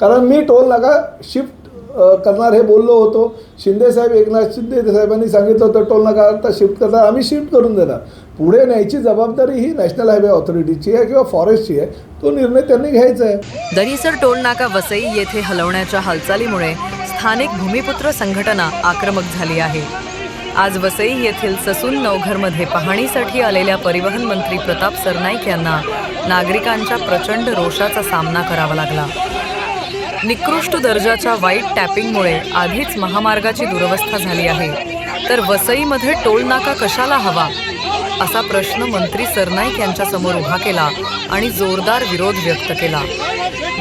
कारण मी टोल नाका शिफ्ट करणार हे बोललो होतो. शिंदेसाहेब एकनाथ शिंदे साहेबांनी सांगितलं होतं टोल नका आता शिफ्ट करणार आम्ही शिफ्ट करून देणार. पुढे न्यायची जबाबदारी ही नॅशनल हायवे ऑथॉरिटीची आहे किंवा फॉरेस्टची आहे. तो निर्णय त्यांनी घ्यायचा आहे. दरीसर टोल नाका वसई येथे हलवण्याच्या हालचालीमुळे स्थानिक भूमिपुत्र संघटना आक्रमक झाली आहे. आज वसई येथील ससून नवघरमध्ये पाहणीसाठी आलेल्या परिवहन मंत्री प्रताप सरनाईक यांना नागरिकांच्या प्रचंड रोषाचा सामना करावा लागला. निकृष्ट दर्जाच्या वाईट टॅपिंगमुळे आधीच महामार्गाची दुरवस्था झाली आहे. तर वसईमध्ये टोल नाका कशाला हवा? असा प्रश्न मंत्री सरनाईक यांच्यासमोर उभा केला आणि जोरदार विरोध व्यक्त केला.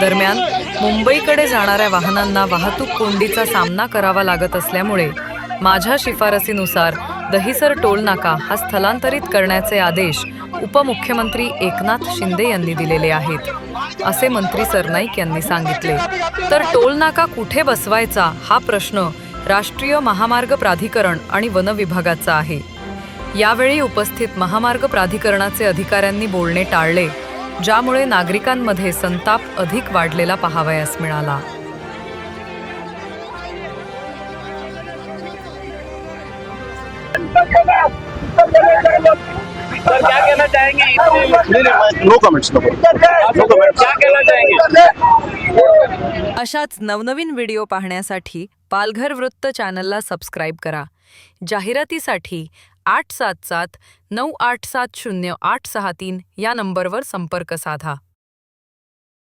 दरम्यान मुंबईकडे जाणाऱ्या वाहनांना वाहतूक कोंडीचा सामना करावा लागत असल्यामुळे माझ्या शिफारसीनुसार दहिसर टोलनाका हा स्थलांतरित करण्याचे आदेश उपमुख्यमंत्री एकनाथ शिंदे यांनी दिलेले आहेत असे मंत्री सरनाईक यांनी सांगितले. तर टोलनाका कुठे बसवायचा हा प्रश्न राष्ट्रीय महामार्ग प्राधिकरण आणि वन विभागाचा आहे. यावेळी उपस्थित महामार्ग प्राधिकरणाचे अधिकाऱ्यांनी बोलणे टाळले ज्यामुळे नागरिकांमध्ये संताप अधिक वाढलेला पाहावयास मिळाला. सर क्या कहना चाहेंगे? नहीं नहीं no comments no no comments क्या कहना चाहेंगे? अशाच नवनवीन व्हिडिओ पाहण्यासाठी पालघर वृत्त चॅनलला सबस्क्राईब करा. जाहिरातीसाठी आठ सात सात नऊ आठ सात शून्य आठ सहा तीन या नंबरवर संपर्क साधा.